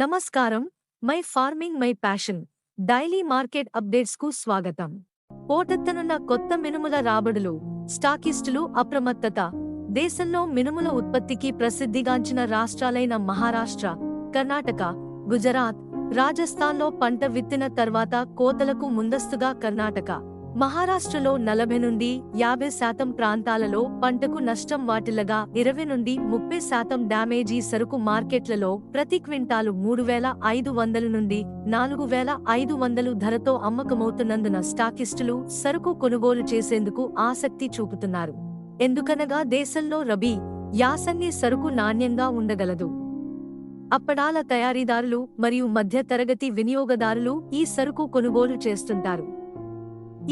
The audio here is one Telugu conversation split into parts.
నమస్కారం. My farming my passion. Daily market అప్డేట్స్కు స్వాగతం. పోటెత్తనున్న కొత్త మినుముల రాబడులు స్టాకిస్టులు అప్రమత్తత. దేశంలో మినుముల ఉత్పత్తికి ప్రసిద్ధిగాంచిన రాష్ట్రాలైన మహారాష్ట్ర కర్ణాటక గుజరాత్ రాజస్థాన్లో పంట విత్తిన తర్వాత కోతలకు ముందస్తుగా కర్ణాటక. మహారాష్ట్రలో నలభై నుండి యాభై శాతం ప్రాంతాలలో పంటకు నష్టం వాటిల్లగా ఇరవై నుండి ముప్పై శాతం డ్యామేజీ సరుకు మార్కెట్లలో ప్రతి క్వింటాలు మూడు వేల ఐదు వందల నుండి నాలుగు వేల ఐదు వందలు ధరతో అమ్మకమవుతున్నందున స్టాకిస్టులు సరుకు కొనుగోలు చేసేందుకు ఆసక్తి చూపుతున్నారు. ఎందుకనగా దేశంలో రబీ యాసన్ని సరుకు నాణ్యంగా ఉండగలదు. అప్పడాల తయారీదారులు మరియు మధ్య తరగతి వినియోగదారులు ఈ సరుకు కొనుగోలు చేస్తుంటారు.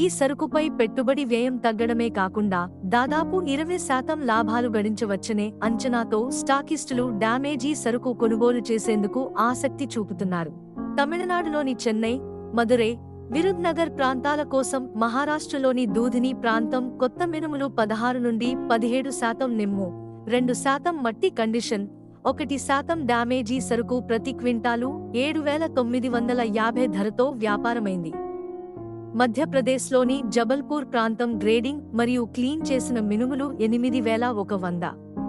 ఈ సరుకుపై పెట్టుబడి వ్యయం తగ్గడమే కాకుండా దాదాపు ఇరవై శాతం లాభాలు గడించవచ్చనే అంచనాతో స్టాకిస్టులు డ్యామేజీ సరుకు కొనుగోలు చేసేందుకు ఆసక్తి చూపుతున్నారు. తమిళనాడులోని చెన్నై మదురై విరుద్నగర్ ప్రాంతాల కోసం మహారాష్ట్రలోని దూధిని ప్రాంతం కొత్త మినుములు పదహారు నుండి పదిహేడు శాతం నిమ్ము రెండు శాతం మట్టి కండిషన్ ఒకటి శాతం డ్యామేజీ సరుకు ప్రతి క్వింటాలు ఏడు వేల తొమ్మిది వందల యాభై ధరతో వ్యాపారమైంది. మధ్యప్రదేశ్లోని జబల్పూర్ ప్రాంతం గ్రేడింగ్ మరియు క్లీన్ చేసిన మినుములు ఎనిమిది వేల ఒక వంద.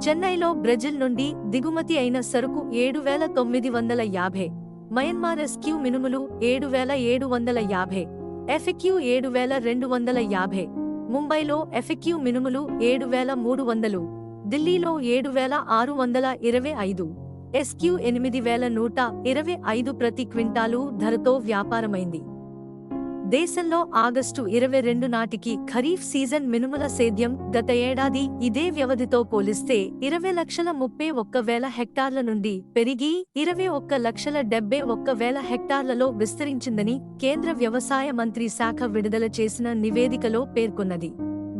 చెన్నైలో బ్రెజిల్ నుండి దిగుమతి అయిన సరుకు ఏడు వేల తొమ్మిది వందల యాభై. మయన్మార్ ఎస్క్యూ మినుములు ఏడు వేల ఏడు వందల యాభై. ఎఫెక్యూ ఏడు వేల రెండు వందల యాభై. ముంబైలో ఎఫెక్యూ మినుములు ఏడు వేల మూడు వందలు. ఢిల్లీలో ఏడు వేల ఆరు వందల ఇరవై ఐదు. ఎస్క్యూ ఎనిమిది వేల నూట ఇరవై ఐదు ప్రతి క్వింటాలు ధరతో వ్యాపారమైంది. దేశంలో ఆగస్టు ఇరవై రెండు నాటికి ఖరీఫ్ సీజన్ మినుముల సేద్యం గత ఏడాది ఇదే వ్యవధితో పోలిస్తే ఇరవై లక్షల ముప్పై ఒక్క వేల హెక్టార్ల నుండి పెరిగి ఇరవై ఒక్క లక్షల డెబ్బై ఒక్క వేల హెక్టార్లలో విస్తరించిందని కేంద్ర వ్యవసాయ మంత్రి శాఖ విడుదల చేసిన నివేదికలో పేర్కొన్నది.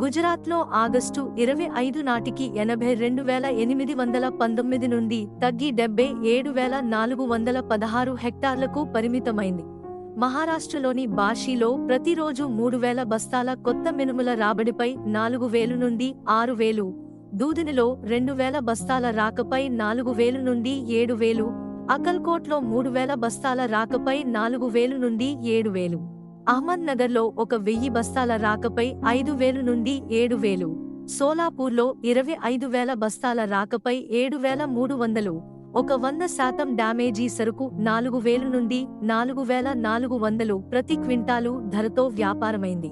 గుజరాత్లో ఆగస్టు ఇరవై ఐదు నాటికి ఎనభై రెండు వేల ఎనిమిది వందల పంతొమ్మిది నుండి తగ్గి డెబ్బై ఏడు వేల నాలుగు వందల పదహారు హెక్టార్లకు పరిమితమైంది. మహారాష్ట్రలోని బాషీలో ప్రతిరోజు మూడు వేల బస్తాల కొత్త మినుముల రాబడిపై నాలుగు వేలు నుండి ఆరు వేలు దూదినిలో రెండు వేల బస్తాల రాకపై నాలుగు వేలు నుండి ఏడు వేలు అకల్కోట్లో మూడు వేల బస్తాల రాకపై నాలుగు వేలు నుండి ఏడు వేలు అహ్మద్ నగర్లో ఒక వెయ్యి బస్తాల రాకపై ఐదు వేలు నుండి ఏడు వేలు సోలాపూర్లో ఇరవై ఐదు వేల బస్తాల రాకపై ఏడు వేల మూడు వందలు ఒక వంద శాతం డ్యామేజీ సరుకు నాలుగు వేలు నుండి నాలుగు వేల నాలుగు వందలు ప్రతి క్వింటాలు ధరతో వ్యాపారమైంది.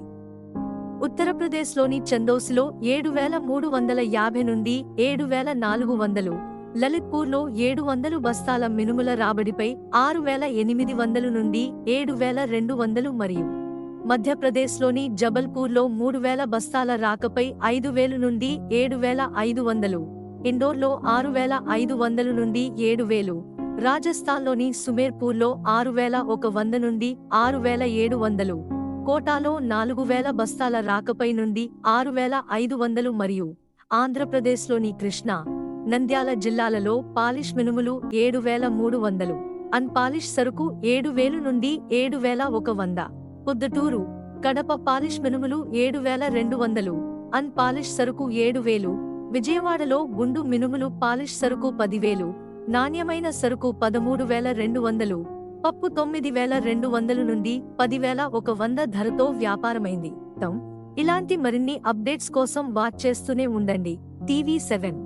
ఉత్తరప్రదేశ్లోని చందోసిలో ఏడు వేల మూడు వందల యాభై నుండి ఏడు వేల నాలుగు వందలు లలిత్పూర్లో ఏడు వందలు బస్తాల మినుముల రాబడిపై ఆరు వేల ఎనిమిది వందలు నుండి ఏడు వేల రెండు వందలు మరియు మధ్యప్రదేశ్లోని జబల్పూర్లో మూడు వేల బస్తాల రాకపై ఐదు వేలు నుండి ఏడు వేల ఐదు వందలు. ఇండోర్లో ఆరు వేల ఐదు వందలు నుండి ఏడు వేలు రాజస్థాన్లోని సుమేర్పూర్లో ఆరు వేల ఒక వంద నుండి ఆరు వేల ఏడు వందలు కోటాలో నాలుగు వేల బస్తాల రాకపై నుండి ఆరు వేల ఐదు వందలు మరియు ఆంధ్రప్రదేశ్లోని కృష్ణా నంద్యాల జిల్లాలలో పాలిష్ మినుములు ఏడు వేల మూడు వందలు అన్పాలిష్ సరుకు ఏడు వేలు నుండి ఏడు వేల ఒక వంద పొద్దుటూరు కడప పాలిష్ మినుములు ఏడు వేల రెండు వందలు అన్పాలిష్ సరుకు ఏడు వేలు విజయవాడలో గుండు మినుములు పాలిష్ సరుకు పదివేలు నాణ్యమైన సరుకు పదమూడు వేల రెండు వందలు పప్పు తొమ్మిది వేల రెండు వందలు నుండి పదివేల ఒక వంద ధరతో వ్యాపారమైంది. ఇలాంటి మరిన్ని అప్డేట్స్ కోసం వాచ్ చేస్తూనే ఉండండి. TV seven.